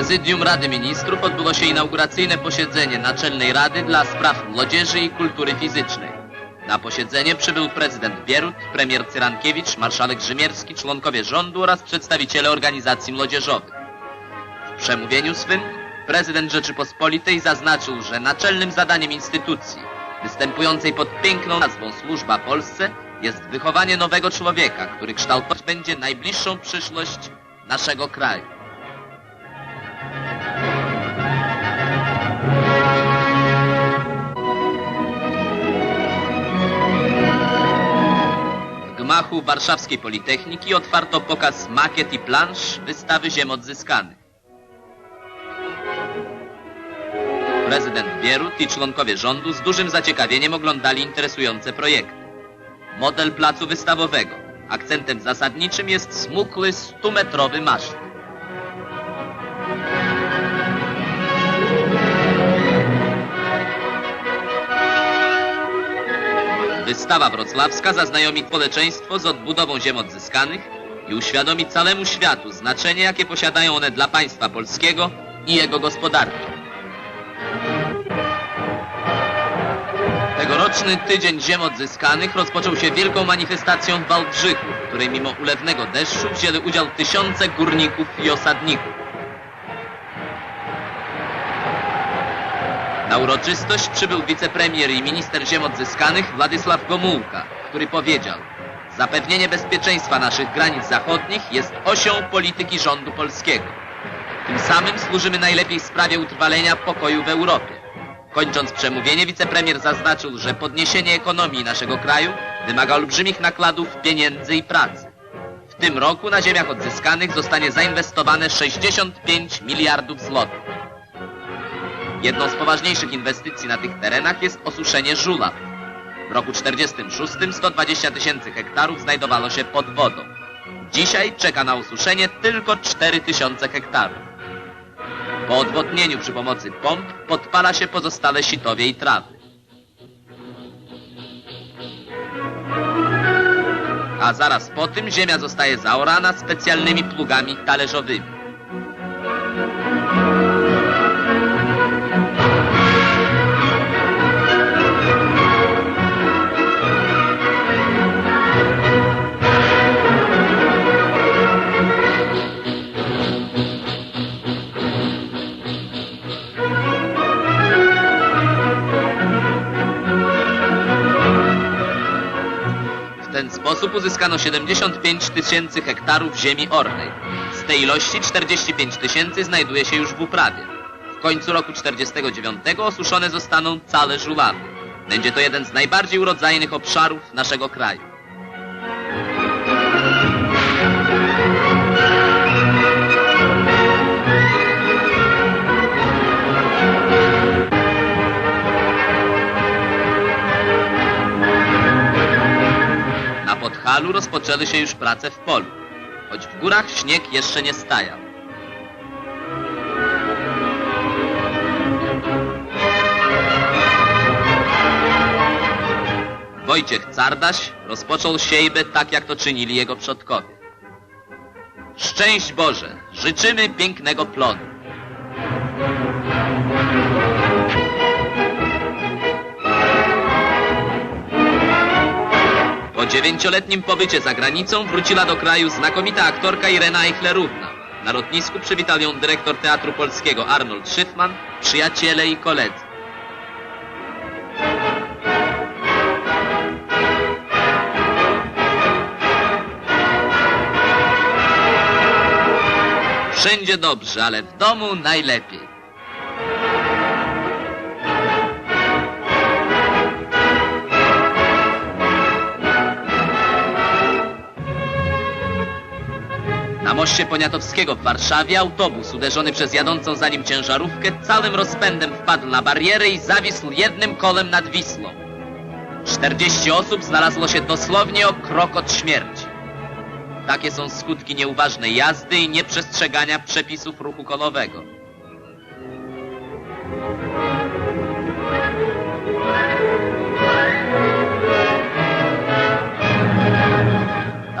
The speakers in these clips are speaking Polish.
prezydium Rady Ministrów odbyło się inauguracyjne posiedzenie Naczelnej Rady dla Spraw Młodzieży i Kultury Fizycznej. Na posiedzenie przybył prezydent Bierut, premier Cyrankiewicz, marszałek Rzymierski, członkowie rządu oraz przedstawiciele organizacji młodzieżowych. W przemówieniu swym prezydent Rzeczypospolitej zaznaczył, że naczelnym zadaniem instytucji występującej pod piękną nazwą Służba Polsce jest wychowanie nowego człowieka, który kształtować będzie najbliższą przyszłość naszego kraju. W gmachu Warszawskiej Politechniki otwarto pokaz makiet i plansz wystawy ziem odzyskanych. Prezydent Bierut i członkowie rządu z dużym zaciekawieniem oglądali interesujące projekty. Model placu wystawowego. Akcentem zasadniczym jest smukły, stumetrowy maszt. Wystawa wrocławska zaznajomi społeczeństwo z odbudową ziem odzyskanych i uświadomi całemu światu znaczenie, jakie posiadają one dla państwa polskiego i jego gospodarki. Tegoroczny Tydzień Ziem Odzyskanych rozpoczął się wielką manifestacją w Wałbrzychu, w której mimo ulewnego deszczu wzięli udział tysiące górników i osadników. Na uroczystość przybył wicepremier i minister ziem odzyskanych Władysław Gomułka, który powiedział Zapewnienie bezpieczeństwa naszych granic zachodnich jest osią polityki rządu polskiego. Tym samym służymy najlepiej sprawie utrwalenia pokoju w Europie. Kończąc przemówienie, wicepremier zaznaczył, że podniesienie ekonomii naszego kraju wymaga olbrzymich nakładów pieniędzy i pracy. W tym roku na ziemiach odzyskanych zostanie zainwestowane 65 miliardów złotych. Jedną z poważniejszych inwestycji na tych terenach jest osuszenie żulaw. W roku 46 120 tysięcy hektarów znajdowało się pod wodą. Dzisiaj czeka na osuszenie tylko 4 tysiące hektarów. Po odwodnieniu przy pomocy pomp podpala się pozostałe sitowie i trawy. A zaraz po tym ziemia zostaje zaorana specjalnymi plugami talerzowymi. Ten sposób uzyskano 75 tysięcy hektarów ziemi ornej. Z tej ilości 45 tysięcy znajduje się już w uprawie. W końcu roku 49 osuszone zostaną całe żulawy. Będzie to jeden z najbardziej urodzajnych obszarów naszego kraju. Podhalu rozpoczęły się już prace w polu, choć w górach śnieg jeszcze nie stajał. Wojciech Cardaś rozpoczął siejbę tak, jak to czynili jego przodkowie. Szczęść Boże! Życzymy pięknego plonu. Dziewięcioletnim pobycie za granicą wróciła do kraju znakomita aktorka Irena Eichlerówna. Na lotnisku przywitał ją dyrektor Teatru Polskiego Arnold Schiffman, przyjaciele i koledzy. Wszędzie dobrze, ale w domu najlepiej. Na moście Poniatowskiego w Warszawie autobus uderzony przez jadącą za nim ciężarówkę całym rozpędem wpadł na barierę i zawisł jednym kolem nad Wisłą. 40 osób znalazło się dosłownie o krok od śmierci. Takie są skutki nieuważnej jazdy i nieprzestrzegania przepisów ruchu kolowego.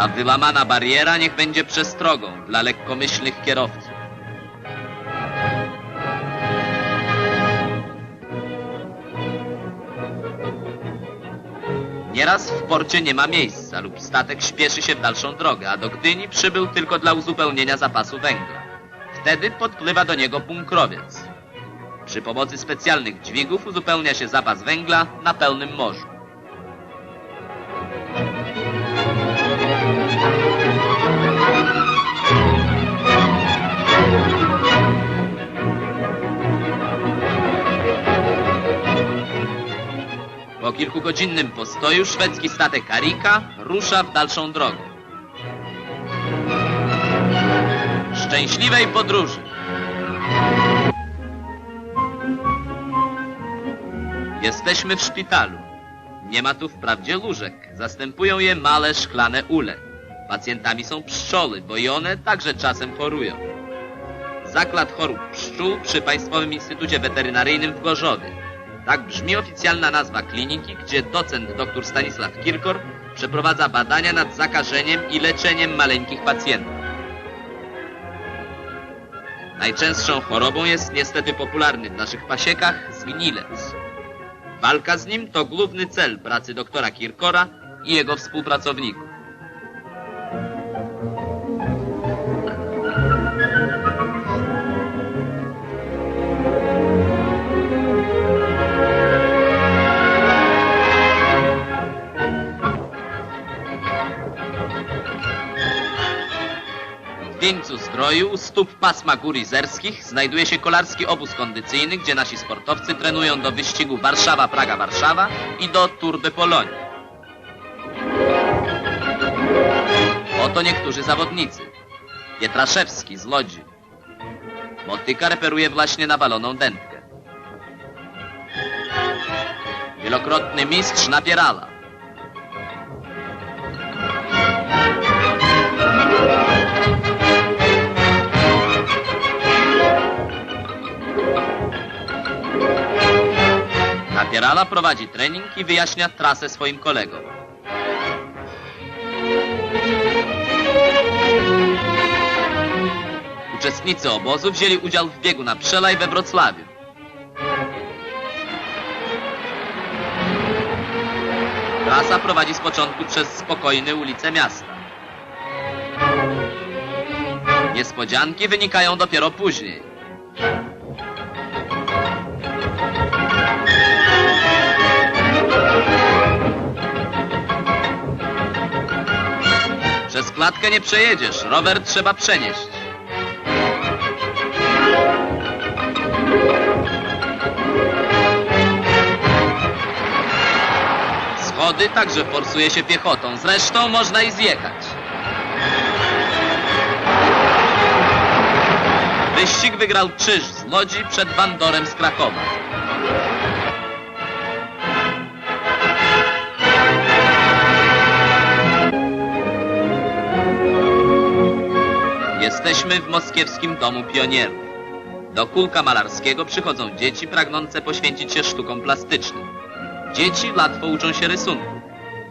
a wyłamana bariera niech będzie przestrogą dla lekkomyślnych kierowców. Nieraz w porcie nie ma miejsca lub statek śpieszy się w dalszą drogę, a do Gdyni przybył tylko dla uzupełnienia zapasu węgla. Wtedy podpływa do niego bunkrowiec. Przy pomocy specjalnych dźwigów uzupełnia się zapas węgla na pełnym morzu. Po kilkugodzinnym postoju szwedzki statek Arika rusza w dalszą drogę. Szczęśliwej podróży! Jesteśmy w szpitalu. Nie ma tu wprawdzie łóżek. Zastępują je małe szklane ule. Pacjentami są pszczoły, bo i one także czasem chorują. Zakład chorób pszczół przy Państwowym Instytucie Weterynaryjnym w Gorzowie. Tak brzmi oficjalna nazwa kliniki, gdzie docent dr Stanisław Kirkor przeprowadza badania nad zakażeniem i leczeniem maleńkich pacjentów. Najczęstszą chorobą jest niestety popularny w naszych pasiekach zgnilec. Walka z nim to główny cel pracy doktora Kirkora i jego współpracowników. Zdroju, u stóp pasma gór izerskich, znajduje się kolarski obóz kondycyjny, gdzie nasi sportowcy trenują do wyścigu Warszawa-Praga-Warszawa i do Tour de Pologne. Oto niektórzy zawodnicy. Pietraszewski z Lodzi. Motyka reperuje właśnie nawaloną dętkę. Wielokrotny mistrz napierala. Napierala prowadzi trening i wyjaśnia trasę swoim kolegom. Uczestnicy obozu wzięli udział w biegu na przelaj we Wrocławiu. Trasa prowadzi z początku przez spokojne ulice miasta. Niespodzianki wynikają dopiero później. Klatkę nie przejedziesz, rower trzeba przenieść. Schody także forsuje się piechotą, zresztą można i zjechać. Wyścig wygrał Czyż z Łodzi przed Bandorem z Krakowa. Jesteśmy w moskiewskim domu pionierów. Do kulka malarskiego przychodzą dzieci pragnące poświęcić się sztukom plastycznym. Dzieci łatwo uczą się rysunku.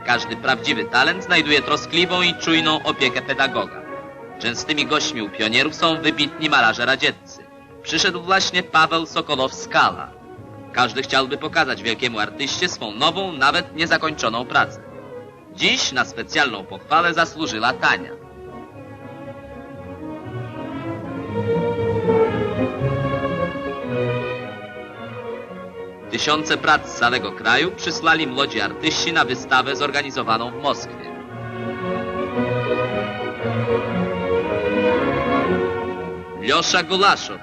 Każdy prawdziwy talent znajduje troskliwą i czujną opiekę pedagoga. Częstymi gośćmi u pionierów są wybitni malarze radzieccy. Przyszedł właśnie Paweł Sokolow-Skala. Każdy chciałby pokazać wielkiemu artyście swą nową, nawet niezakończoną pracę. Dziś na specjalną pochwalę zasłużyła Tania. Tysiące prac z całego kraju przysłali młodzi artyści na wystawę zorganizowaną w Moskwie. Losza Golaszow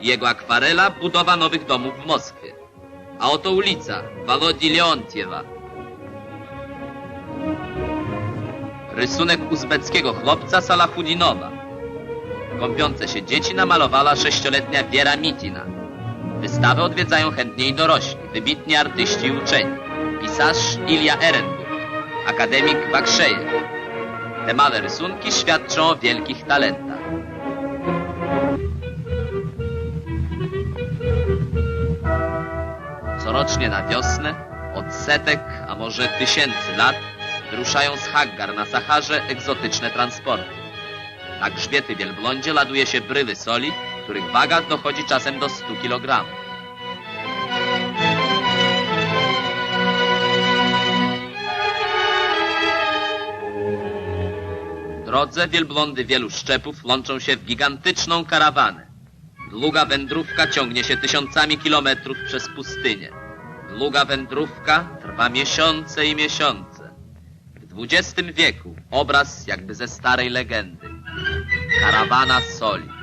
i jego akwarela Budowa nowych domów w Moskwie. A oto ulica Walodzi Leontiewa. Rysunek uzbeckiego chłopca Salahudinowa. Kąpiące się dzieci namalowała sześcioletnia Wiera Mitina. Wystawę odwiedzają chętniej dorośli, wybitni artyści i uczeni. Pisarz Ilja Ehrenburg, akademik Bakszejew. Te małe rysunki świadczą o wielkich talentach. Corocznie na wiosnę, od setek, a może tysięcy lat, wyruszają z Haggar na Saharze egzotyczne transporty. Na grzbiety wielblądzie laduje się bryły soli, których waga dochodzi czasem do 100 kg. Drodze wielbłądy wielu szczepów łączą się w gigantyczną karawanę. Długa wędrówka ciągnie się tysiącami kilometrów przez pustynię. Długa wędrówka trwa miesiące i miesiące. W XX wieku obraz jakby ze starej legendy. Karawana soli.